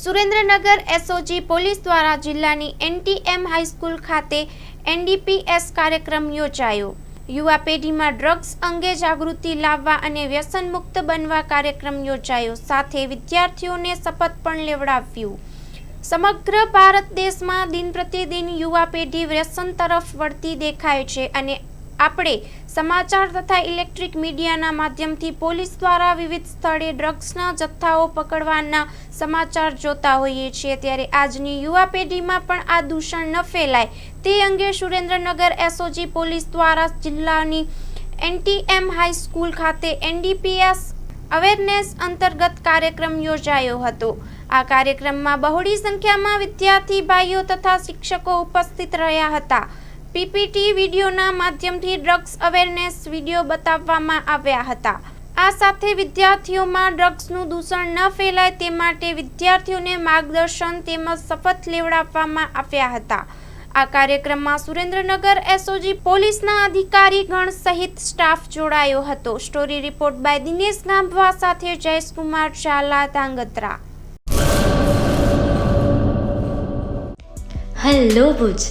Surendranagar SOG police દ્વારા જિલ્લાની NTM high school ખાતે એનડીપીએસ કાર્યક્રમ યોજાયો. યુવા પેઢીમાં ડ્રગ્સ અંગે જાગૃતિ લાવવા અને વ્યસન મુક્ત બનવા કાર્યક્રમ યોજાયો. સાથે વિદ્યાર્થીઓને શપથ પણ લેવડાવ્યું. સમગ્ર ભારત દેશમાં દિન પ્રતિદિન યુવા પેઢી વ્યસન તરફ વળતી દેખાય છે અને આપણે સમાચાર તથા ઇલેક્ટ્રિક મીડિયાના માધ્યમથી પોલીસ દ્વારા વિવિધ સ્થળે ડ્રગ્સના જથ્થાઓ પકડવાના સમાચાર જોતા હોઈએ છીએ. ત્યારે આજની યુવા પેઢીમાં પણ આ દૂષણ ન ફેલાય. તે અંગે સુરેન્દ્રનગર એસઓજી પોલીસ દ્વારા જિલ્લાની એનટીએમ હાઈસ્કૂલ ખાતે એનડીપીએસ અવેરનેસ અંતર્ગત કાર્યક્રમ યોજાયો હતો. આ કાર્યક્રમમાં બહોળી સંખ્યામાં વિદ્યાર્થી ભાઈઓ તથા શિક્ષકો ઉપસ્થિત રહ્યા હતા. પીપીટી વિડીયોના માધ્યમથી ડ્રગ્સ અવેરનેસ વીડિયો બતાવવામાં આવ્યા હતા. આ સાથે વિદ્યાર્થીઓમાં ડ્રગ્સનું દૂષણ ન ફેલાય તે માટે વિદ્યાર્થીઓને માર્ગદર્શન તેમજ શપથ લેવડાવવામાં આવ્યા હતા. આ કાર્યક્રમમાં સુરેન્દ્રનગર એસઓજી પોલીસના અધિકારીગણ સહિત સ્ટાફ જોડાયો હતો. Story report by Dinesh Gambhava સાથે જયેશકુમાર ઝાલા ધાંગધ્રા. હેલો ભુજ.